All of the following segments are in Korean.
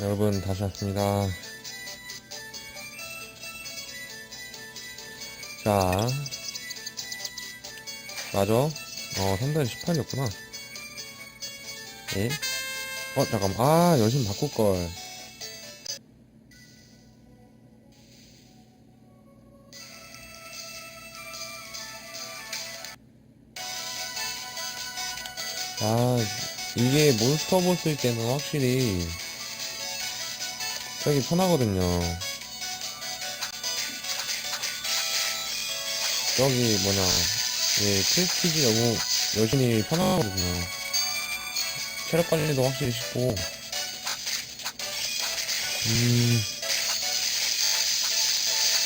여러분 다시 왔습니다. 자, 맞아. 어, 3단 18이었구나. 예? 어, 잠깐만. 아, 여신 바꿀걸. 이게 몬스터 보스일 때는 확실히 저기 편하거든요. 저기 뭐냐, 예, 프레스티지 너무 여신이 편하거든요. 체력 관리도 확실히 쉽고, 음,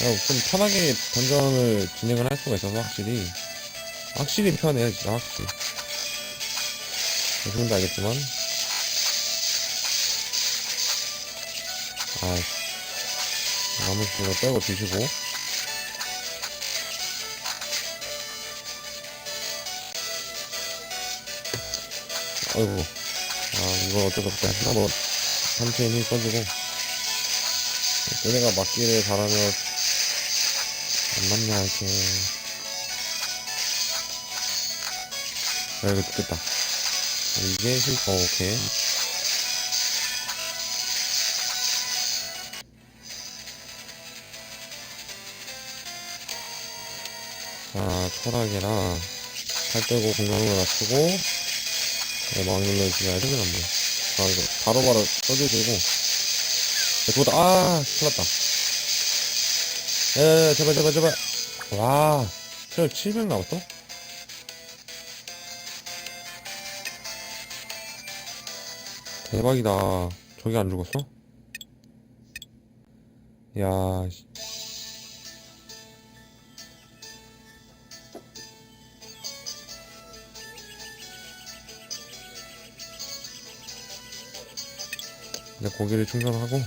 야, 좀 편하게 던전을 진행을 할 수가 있어서 확실히, 확실히 편해요, 진짜 확실히. 여러분도 알겠지만, 아, 나머지 이거 빼고 드시고. 아이고, 아, 이거 어쩔 수 없다. 하나 뭐, 한체인 힘 써주고. 얘네가 맞기를 바라면, 안 맞냐, 이렇게. 야, 이거 죽겠다. 이게 실퍼, 오케이. 자, 철학이랑 팔 빼고 공격을 낮추고, 네, 막눌러 주셔야 되는 안 돼. 아, 이거 바로 바로 써주시고. 야, 그거다, 아, 큰일 났다. 에, 제발, 제발, 제발. 와, 체력 700 남았어? 대박이다. 저기 안 죽었어? 야, 씨. 이제 고기를 충전하고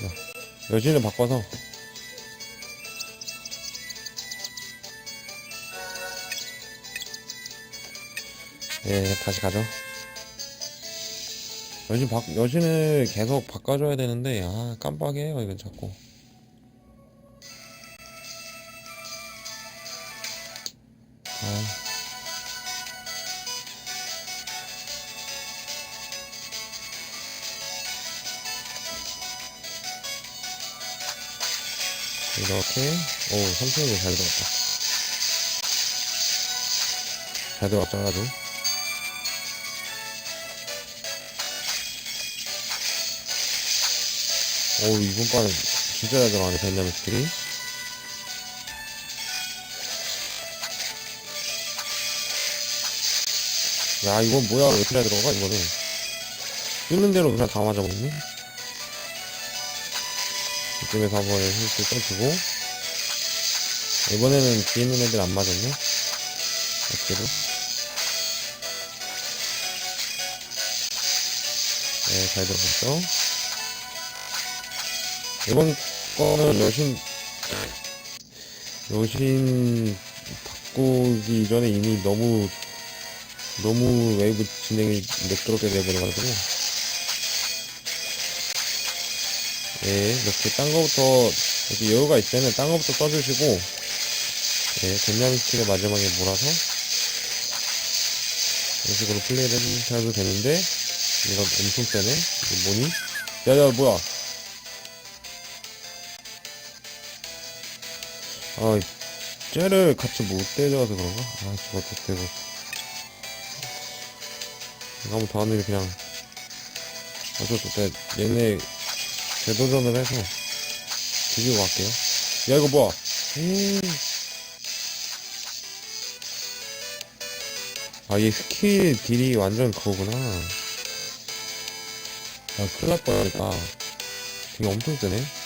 자, 여신을 바꿔서 예 다시 가죠. 여신 바, 여신을 계속 바꿔줘야 되는데 아 깜빡해요 이건 자꾸. 아. 이렇게. 오 삼성이 잘 들어갔다. 잘 들어갔죠 아주 오 이번 판은 진짜 잘 들어가네 벤자민 스킬이 야 이건 뭐야? 왜 이렇게 잘 들어가 이거는? 뜨는 대로 그냥 다 맞아버리네. 이쪽에서 한번 힐스 써주고. 이번에는 뒤에 있는 애들 안 맞았네. 어깨로 네잘 들어갔죠 이번 거는 여신 여신 바꾸기 이전에 이미 너무 너무 웨이브 진행이 매끄럽게 돼버려가지고 예, 이렇게 딴 거부터, 이렇게 여유가 때는 딴 거부터 써주시고, 예, 스킬을 마지막에 몰아서, 이런 식으로 플레이를 해도 되는데, 얘가 엄청 세네? 이게 뭐니? 야, 야, 뭐야? 아, 이 쟤를 같이 못 때려서 그런가? 아, 되고. 이거 한번 게 그냥, 어쩔 수 없다. 얘네, 재도전을 해서 죽이고 갈게요. 야 이거 뭐야? 에이. 아이 스킬 딜이 완전 그거구나. 아 큰일 날 뻔했다. 되게 엄청 세네.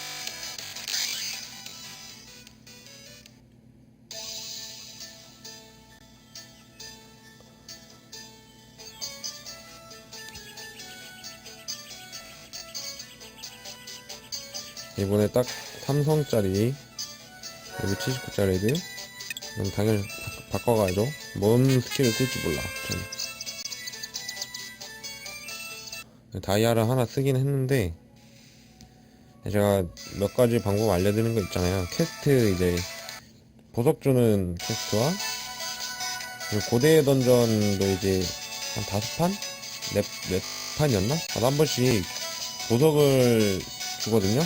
이번에 딱 삼성짜리 여기 79짜리들 그럼 당연히 바, 바꿔가야죠 뭔 스킬을 쓸지 몰라 저는 다이아를 하나 쓰긴 했는데 제가 몇 가지 방법 알려드리는 거 있잖아요. 퀘스트 이제 보석 주는 퀘스트와 고대의 던전도 이제 한 다섯 판? 네, 네 판이었나? 아, 한 번씩 보석을 주거든요.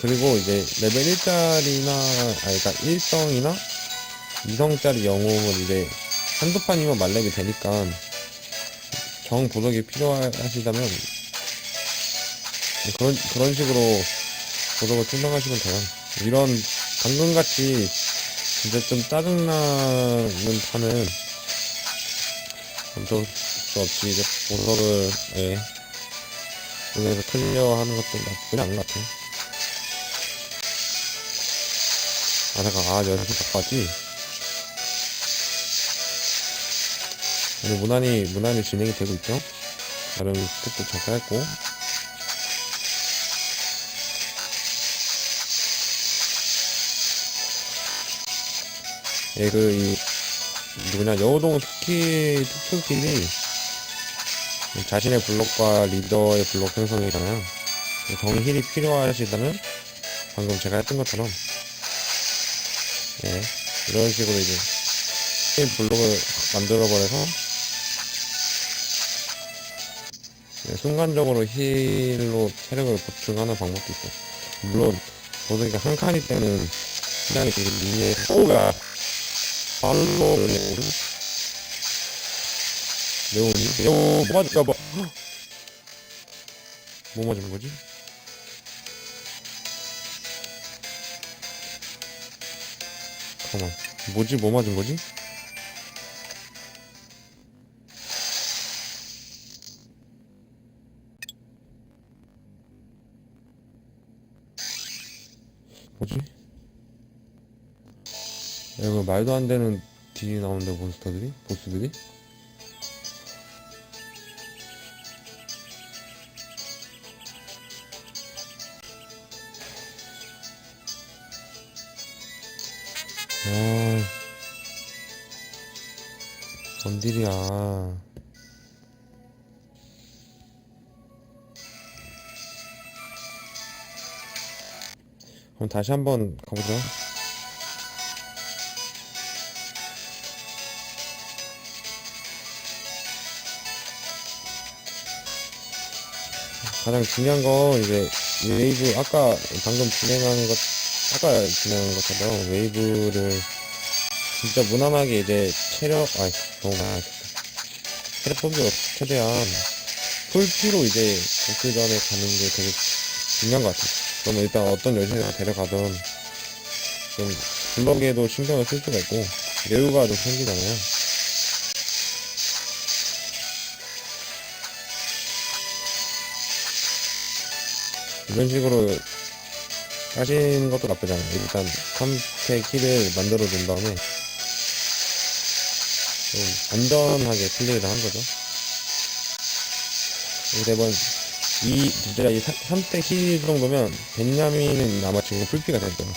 그리고 이제 레벨 1짜리나, 아, 그러니까 1성이나 2성짜리 영웅은 이제 한두 판이면 말렙이 되니까 정 보석이 필요하시다면 그런, 그런 식으로 보석을 충당하시면 돼요. 이런 방금같이 진짜 좀 짜증나는 판은 어쩔 수 없이 이제 보석을, 예, 여기서 클리어 하는 것도 나쁘지 않은 것 같아요. 아, 잠깐, 아, 여기 바꿨지? 오늘 무난히, 무난히 진행이 되고 있죠? 나름 스텝도 잘 쌓였고. 예, 그, 이, 누구냐, 여우동 스킬, 특수킬이 자신의 블록과 리더의 블록 생성이잖아요. 정의 힐이 필요하시다면, 방금 제가 했던 것처럼, 예, 이런 식으로 이제, 힐 블록을 만들어 버려서, 예, 순간적으로 힐로 체력을 보충하는 방법도 있고, 물론, 보석이가 한 칸일 때는, 굉장히 지금 리니에, 오가, 발로, 레온이? 오, 뭐 맞을까 봐. 뭐 맞은 거지? 잠깐만. 뭐지? 뭐 맞은 거지? 뭐지? 야, 이거 말도 안 되는 딜이 나오는데 몬스터들이? 보스들이? 뭔 딜이야. 그럼 다시 한번 가보죠. 가장 중요한 건 이제 이 웨이브 아까 방금 진행하는 것 아까 진행한 것처럼 웨이브를 진짜 무난하게 이제 체력 아 너무 많아 체력 뽑기 최대한 풀피로 이제 복수전에 가는 게 되게 중요한 것 같아요. 그러면 일단 어떤 여신을 데려가든 좀 블럭에도 신경을 쓸 수가 있고 여유가 좀 생기잖아요. 이런 식으로 하시는 것도 나쁘지 않아요. 일단 3팩 킬을 만들어 둔 다음에 좀 안전하게 플레이를 한 거죠. 이대번 이 진짜 이 3팩 킬 정도면 벤야민은 아마 지금 풀피가 될 거예요.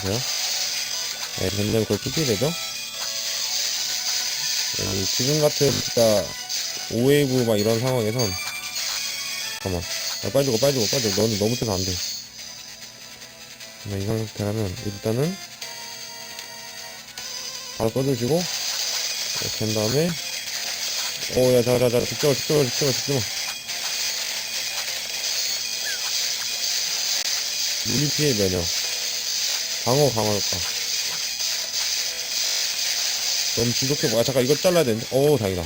그죠? 네, 벤야민 거의 풀피 되죠? 네, 지금 같은 진짜 5웨이브 막 이런 상황에선 잠깐만 빨리 죽어, 빨리 죽어. 너는 너무 세서 안 돼. 네, 이 상태라면, 일단은, 바로 꺼주시고, 이렇게 한 다음에, 오, 야, 자, 자, 자, 집중하, 집중하, 집중하, 집중하. 유리 피해 면역. 방어 강화 효과. 너무 지속해. 아, 잠깐, 이거 잘라야 되는데. 오, 다행이다.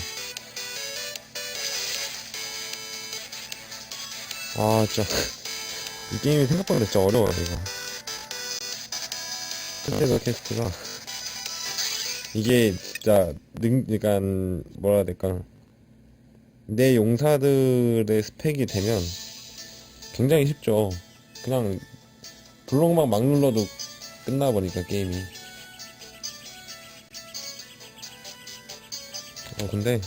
아, 진짜. 이 게임이 생각보다 진짜 어려워요, 이거. 스테더 캐스트가. 이게 진짜, 능, 그니까, 뭐라 해야 될까. 내 용사들의 스펙이 되면 굉장히 쉽죠. 그냥, 블록만 막 눌러도 끝나버리니까, 게임이. 어, 근데,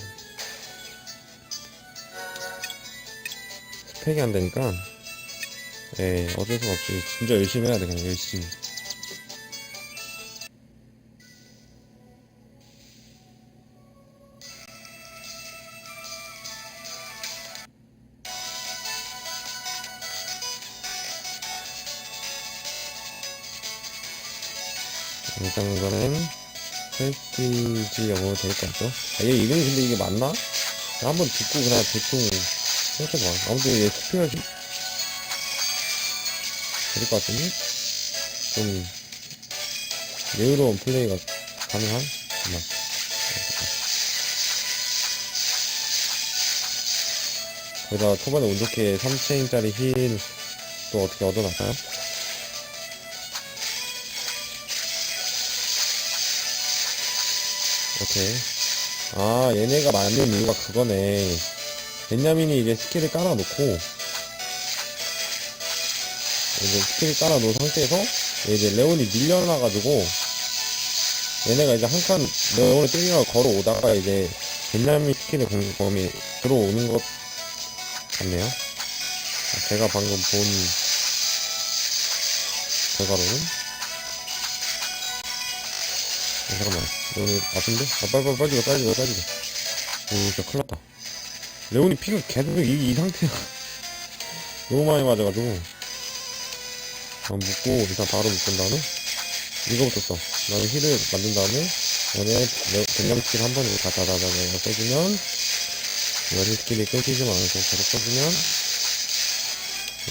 스펙이 안 되니까, 예, 어쩔 수가 없이, 진짜 열심히 해야 돼, 그냥 열심히. 것 같죠? 아, 얘 이름이 근데 이게 맞나? 한번 듣고 그냥 대충 생각해봐. 아무튼 얘 스피어시 될것 같은데? 좀 여유로운 플레이가 가능한? 잠깐만. 거기다가 초반에 운 좋게 3체인짜리 힐 또 어떻게 얻어놨어요? 오케이. 아, 얘네가 만든 이유가 그거네. 벤야민이 이제 스킬을 깔아놓고, 이제 스킬을 깔아놓은 상태에서, 이제 레온이 밀려나가지고, 얘네가 이제 한 칸, 레온을 때리러 걸어오다가 이제, 벤야민 스킬의 공범이 들어오는 것 같네요. 아, 제가 방금 본, 결과로는. 아, 잠깐만. 레온이 아픈데? 아, 빨리, 빨리, 빠지고, 빠지고, 빠지고. 오, 진짜 큰일 났다. 레온이 피가 계속 이, 이 상태야. 너무 많이 맞아가지고. 아, 묶고, 일단 바로 묶은 다음에, 이거부터 써. 나는 힐을 만든 다음에, 얘네, 갱량 스킬 한 번에 다다다다다 써주면, 여리 스킬이 끊기지 않아서 계속 써주면,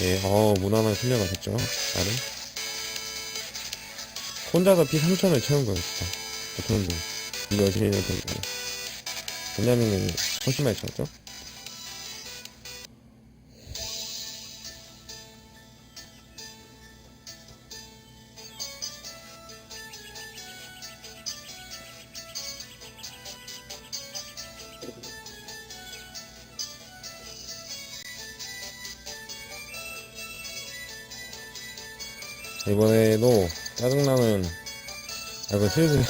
예, 어, 무난한 클리어가 됐죠. 나는. 혼자서 피 3천을 채운 거예요, 진짜. 분. 이 여신을 데리고. 왜냐면은, 훨씬 많이 채웠죠? 이번에도 짜증나는 아 이거 슬슬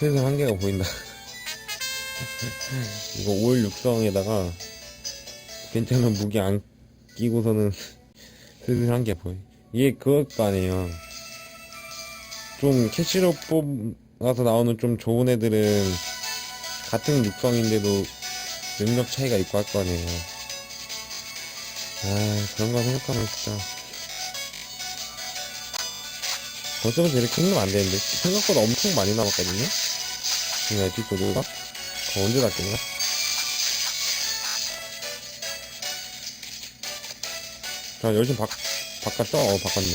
슬슬 한계가 보인다. 이거 5일 육성에다가 괜찮은 무기 안 끼고서는 슬슬 한계 보여. 이게 그것도 아니에요. 좀 캐시로 뽑아서 나오는 좀 좋은 애들은 같은 육성인데도 능력 차이가 있고 할 거 아니에요. 아 그런 거 생각하면 진짜. 벌써부터 이렇게 힘들면 안 되는데 생각보다 엄청 많이 남았거든요 지금 에피소드가 더 언제 닿겠냐 자 열심히 바, 바꿨죠? 어 바꿨네.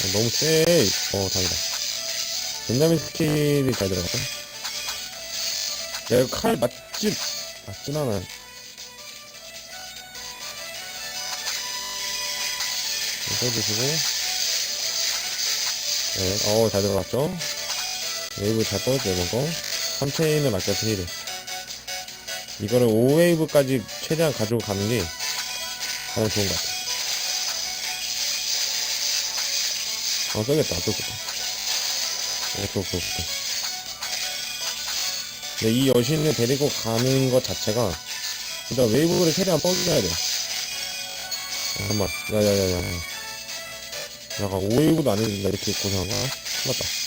어, 너무 세 어 다행이다. 벤자민 스킬이 잘 들어갔다 야 이거 칼 맞지 맞진 않아 써주시고. 네, 어, 잘 들어갔죠? 웨이브 잘 뻗었죠, 이번 거. 3체인을 맡겨서 힐을. 이거를 5웨이브까지 최대한 가지고 가는 게 가장 좋은 것 같아. 어, 써겠다, 써겠다. 오케이, 오케이, 오케이. 근데 이 여신을 데리고 가는 것 자체가, 일단 웨이브를 최대한 뻗어야 돼. 잠깐만, 야 야 야 야. 약간 오일구도 안 해준다 이렇게 거야? 맞다.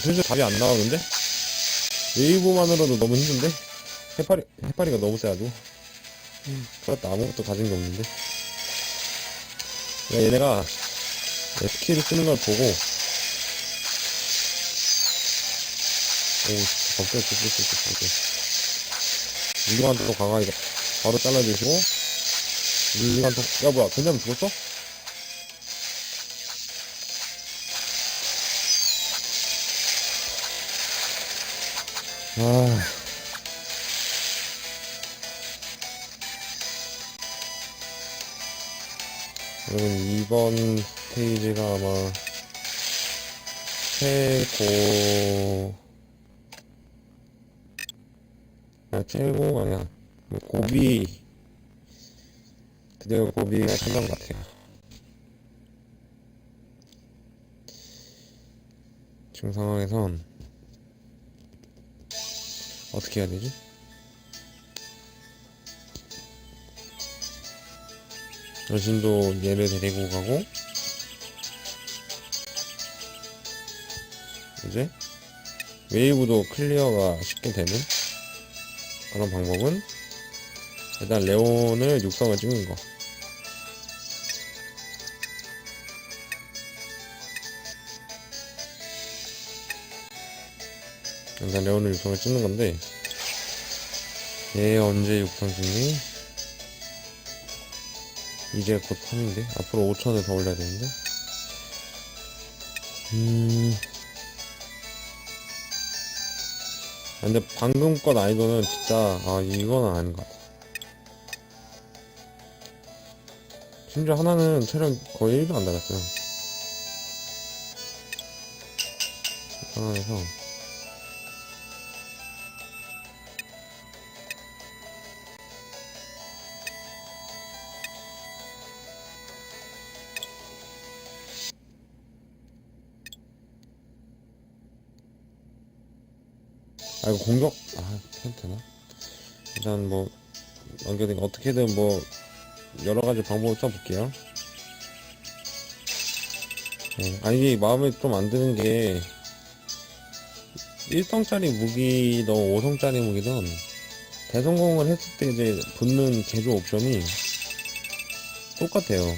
슬슬 답이 안 나오는데? 웨이브만으로도 너무 힘든데? 해파리, 해파리가 너무 세가지고. 그렇다, 아무것도 가진 게 없는데. 야, 얘네가 스킬을 쓰는 걸 보고, 오, 갑자기 쎄쎄쎄쎄쎄. 이거한테 또 강하게 바로 잘라주시고, 물리관 통, 야, 뭐야, 괜찮으면 죽었어? 여러분, 이번 스테이지가 아마 최고, 아, 최고, 아니야. 뭐 고비, 그대로 고비가 끝난 것 같아요. 지금 상황에선 어떻게 해야 되지? 여신도 얘를 데리고 가고 이제 웨이브도 클리어가 쉽게 되는 그런 방법은 일단 레온을 육성을 찍는 거 일단 레온을 육성을 찍는 건데 얘 언제 육성 찍니? 이제 곧 3인데? 앞으로 5천을 더 올려야 되는데? 음. 아, 근데 방금 것 아이돌은 진짜 아 이거는 아닌 것 같아. 심지어 하나는 체력 거의 1도 안 달았어요. 상황에서 아 이거 공격 아 되나? 일단 뭐 넘겨든 어떻게든 뭐 여러 가지 방법을 써볼게요. 네, 아 이게 마음에 좀 안 드는 게 1성짜리 무기든 5성짜리 무기든 대성공을 했을 때 이제 붙는 개조 옵션이 똑같아요.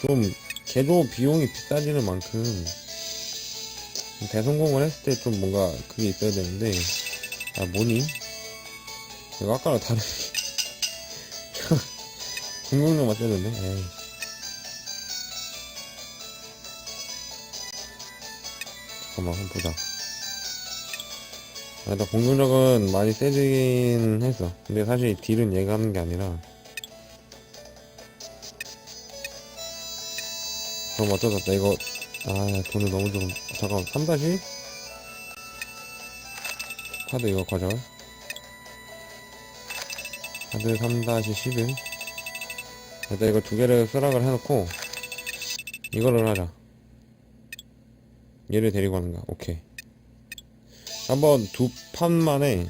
좀 개조 비용이 비싸지는 만큼 대성공을 했을 때 좀 뭔가 그게 있어야 되는데 아 뭐니? 이거 아까랑 다르 공격력만 떼는데 에이. 잠깐만 한번 보자. 아, 일단 공격력은 많이 세지긴 했어. 근데 사실 딜은 얘가 하는 게 아니라. 그럼 어쩌다. 나 이거 아 돈을 너무 좀 잠깐 3 다시? 카드 이거 가져와 카드 3 다시 11 일단 이거 두 개를 쓰락을 해놓고 이거를 하자. 얘를 데리고 가는 거야. 오케이. 한번 두 판 만에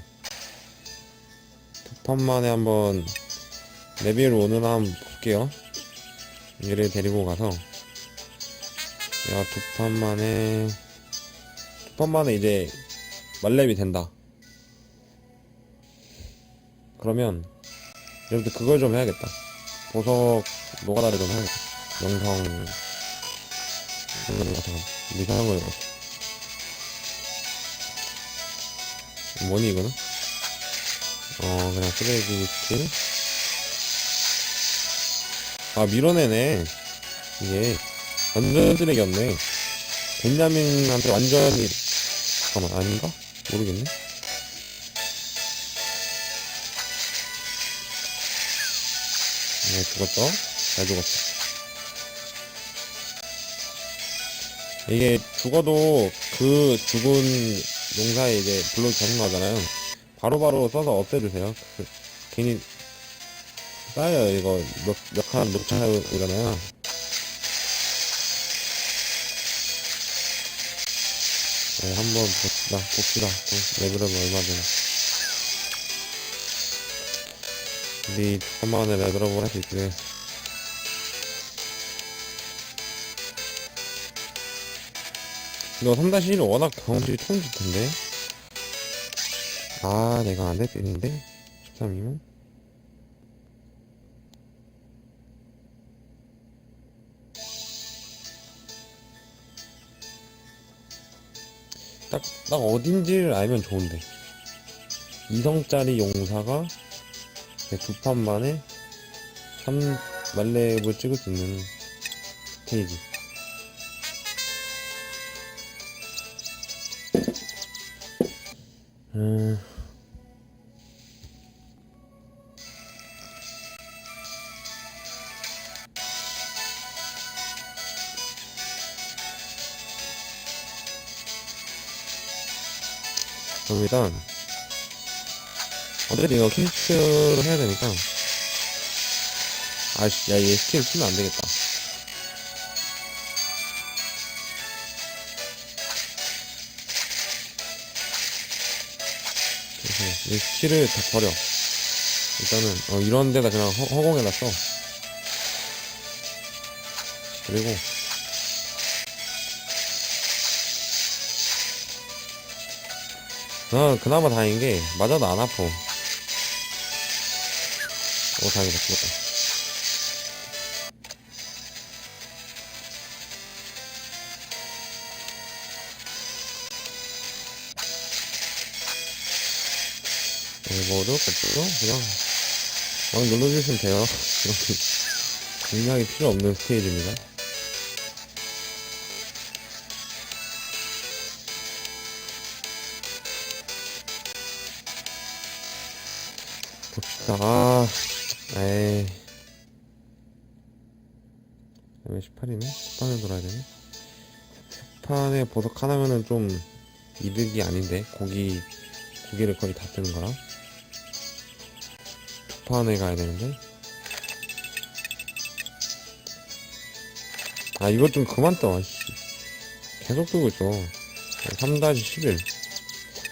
두 판 만에 한번 레벨 오느나 한번 볼게요. 얘를 데리고 가서 야, 두판 만에, 두 판 만에 이제, 말렙이 된다. 그러면, 이제부터 그걸 좀 해야겠다. 보석, 노가다를 좀 해야겠다. 영성, 이거 잠깐, 이상한 거 이거. 뭐니, 이거는? 어, 그냥 쓰레기 스킬. 아, 밀어내네. 이게. 완전 쓰레기였네. 벤자민한테 완전히 잠깐만 아닌가? 모르겠네. 네 죽었어. 잘 죽었어. 이게 죽어도 그 죽은 용사에 이제 블록 계속 나잖아요. 바로바로 써서 없애주세요. 그, 괜히 쌓여요 이거 몇, 몇칸 녹차이잖아요. 네, 한번 봅시다. 봅시다. 또 레벨은 얼마 되나. 우리 한만에 레벨업을 할 수 있게. 너 3-1은 워낙 경험치 총질 텐데. 아, 내가 안 했는데? 13이면? 딱, 딱 어딘지를 알면 좋은데. 이성짜리 용사가 두 판 만에 3 말렙을 찍을 수 있는 스테이지. 음. 이거 퀘스트를 해야 되니까. 아씨 야얘 스킬 쓰면 안 되겠다. 그래서 이 스킬을 다 버려. 일단은 어, 이런 데다 그냥 허, 허공에다 써. 그리고 어, 그나마 다행인 게, 맞아도 안 아파. 뭐 어려울 거 없죠? 그냥 막 눌러주시면 돼요. 굉장히 필요 없는 스테이지입니다. 봅시다. 아, 에이. 왜 18이네? 10판에 돌아야 되네? 10판에 보석 하나면은 좀 이득이 아닌데, 고기, 고기를 거의 다 뜨는 거라. 두 판에 가야 되는데. 아, 이것 좀 그만 떠, 씨. 계속 뜨고 있어. 3-11.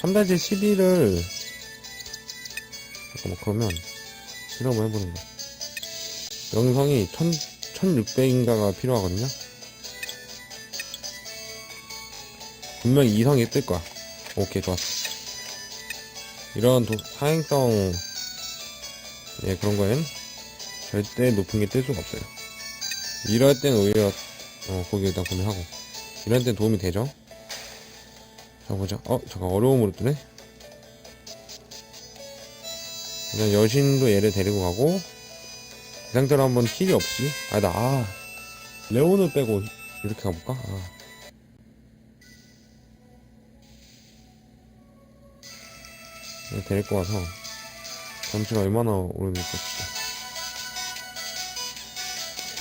3-11을, 잠깐만, 그러면, 실험을 해보는 거. 1000, 1600인가가 필요하거든요? 분명히 이성이 뜰 거야. 오케이, 좋았어. 이런 도, 사행성, 예, 그런 거엔 절대 높은 게 뜰 수가 없어요. 이럴 땐 오히려, 어, 거기 일단 구매하고. 이럴 땐 도움이 되죠? 자, 보자. 어, 잠깐, 어려움으로 뜨네? 그냥 여신도 얘를 데리고 가고, 이 상태로 한번 힐이 없이, 아, 나, 아, 레온을 빼고, 이렇게 가볼까? 아. 얘 데리고 와서, 점수가 얼마나 오르는지 봅시다.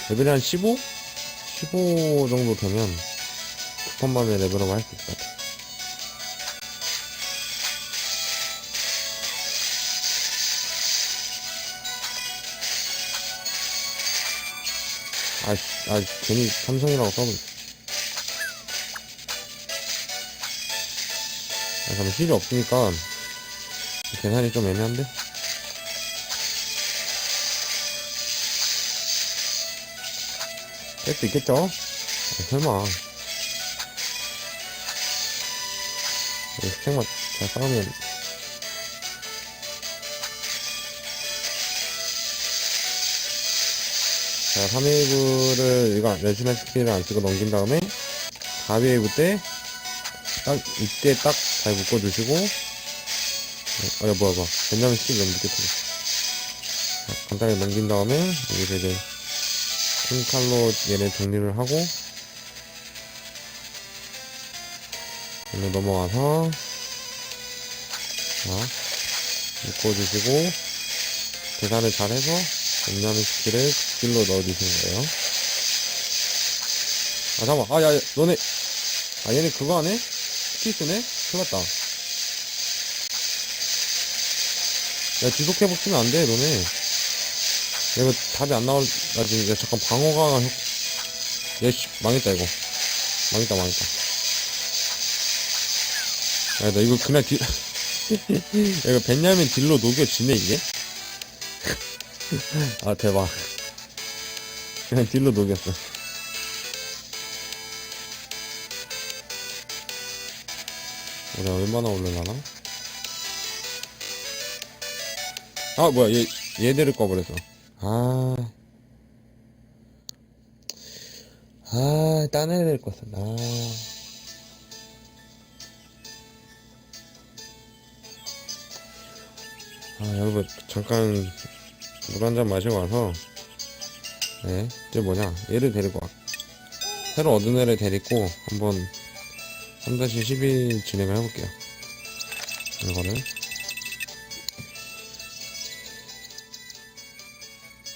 레벨이 한 15? 15 정도 되면, 두판 만에 레벨업 할 수 있을 것 같아. 아, 아, 괜히 삼성이라고 써버렸어. 아, 잠깐 힐이 없으니까 계산이 좀 애매한데? 뺄수 있겠죠? 아, 설마. 이 스택만 잘 싸우면 자, 3웨이브를, 이거, 레지멘 스킬을 안 쓰고 넘긴 다음에, 4웨이브 때, 딱, 이때 딱 잘 묶어주시고, 어, 야, 뭐야, 뭐야. 베냐민 스킬 너무 늦게. 자, 간단하게 넘긴 다음에, 여기서 이제, 큰 칼로 얘를 정리를 하고, 여기 넘어와서, 자, 묶어주시고, 계산을 잘해서, 스킬을 스킬로 넣어주시는 거예요. 아, 잠깐만. 아, 야, 야, 너네. 아, 얘네 그거 하네? 스킬 쓰네? 큰일 났다. 야, 지속회복 치면 안 돼, 너네. 야, 이거 답이 안 나올, 나 지금, 야, 잠깐 방어가, 야, 씨, 망했다, 이거. 망했다, 망했다. 야, 나 이거 그냥 딜, 야, 이거 벤야민 딜로 녹여지네, 이게? 아, 대박. 그냥 딜로 녹였어. 우리 얼마나 올려나나? 아, 뭐야, 얘, 얘들을 꺼버렸어. 아. 아, 딴 애들 껐어. 아. 아, 여러분, 잠깐, 물 한 잔 마시고 와서, 네, 이제 뭐냐, 얘를 데리고 와. 새로 얻은 애를 데리고, 한번, 3-12 진행을 해볼게요. 이거를.